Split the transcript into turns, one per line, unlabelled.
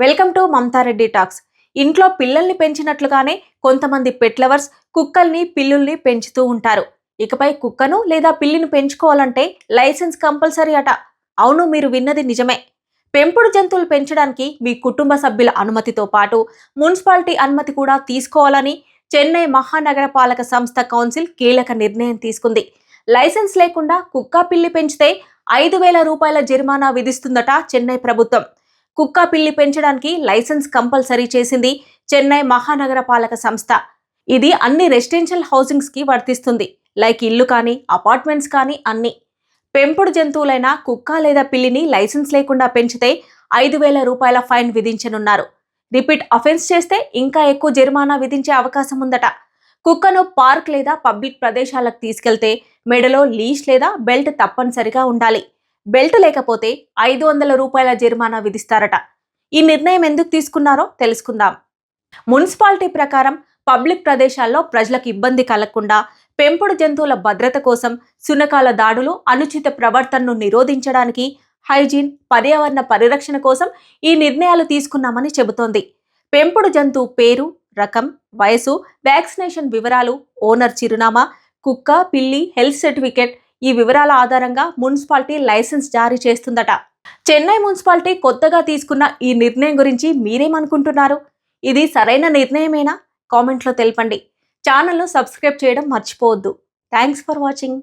Welcome to Mamata Reddy talks. ఇంట్లో పిల్లల్ని పెంచినట్లుగానే కొంతమంది పెట్ లవర్స్ కుక్కల్ని పిల్లుల్ని పెంచుతూ ఉంటారు. ఇకపై కుక్కను లేదా పిల్లిని పెంచుకోవాలంటే లైసెన్స్ కంపల్సరీ అట. అవును మీరు విన్నది నిజమే. పెంపుడు జంతువులు పెంచడానికి మీ కుటుంబ సభ్యుల అనుమతితో పాటు మున్సిపాలిటీ అనుమతి కూడా తీసుకోవాలని చెన్నై మహానగర పాలక సంస్థ కౌన్సిల్ కీలక నిర్ణయం తీసుకుంది. లైసెన్స్ లేకుండా కుక్క పిల్లి పెంచితే ఐదు వేల రూపాయల జరిమానా విధిస్తుందట చెన్నై ప్రభుత్వం. కుక్క పిల్లి పెంచడానికి లైసెన్స్ కంపల్సరీ చేసింది చెన్నై మహానగర పాలక సంస్థ. ఇది అన్ని రెసిడెన్షియల్ హౌసింగ్స్కి వర్తిస్తుంది. లైక్ ఇల్లు కానీ అపార్ట్మెంట్స్ కానీ అన్ని. పెంపుడు జంతువులైన కుక్క లేదా పిల్లిని లైసెన్స్ లేకుండా పెంచితే ఐదు వేల రూపాయల ఫైన్ విధించనున్నారు. రిపీట్ అఫెన్స్ చేస్తే ఇంకా ఎక్కువ జరిమానా విధించే అవకాశం ఉందట. కుక్కను పార్క్ లేదా పబ్లిక్ ప్రదేశాలకు తీసుకెళ్తే మెడలో లీష్ లేదా బెల్ట్ తప్పనిసరిగా ఉండాలి. బెల్ట్ లేకపోతే ఐదు వందల రూపాయల జరిమానా విధిస్తారట. ఈ నిర్ణయం ఎందుకు తీసుకున్నారో తెలుసుకుందాం. మున్సిపాలిటీ ప్రకారం పబ్లిక్ ప్రదేశాల్లో ప్రజలకు ఇబ్బంది కలగకుండా పెంపుడు జంతువుల భద్రత కోసం శునకాల దాడులు అనుచిత ప్రవర్తనను నిరోధించడానికి హైజీన్ పర్యావరణ పరిరక్షణ కోసం ఈ నిర్ణయాలు తీసుకున్నామని చెబుతోంది. పెంపుడు జంతువు పేరు రకం వయసు వ్యాక్సినేషన్ వివరాలు ఓనర్ చిరునామా కుక్క పిల్లి హెల్త్ సర్టిఫికేట్ ఈ వివరాల ఆధారంగా మున్సిపాలిటీ లైసెన్స్ జారీ చేస్తుందట. చెన్నై మున్సిపాలిటీ కొత్తగా తీసుకున్న ఈ నిర్ణయం గురించి మీరేమనుకుంటున్నారు? ఇది సరైన నిర్ణయమేనా? కామెంట్లో తెలపండి. ఛానల్ను సబ్స్క్రైబ్ చేయడం మర్చిపోవద్దు. Thanks for watching.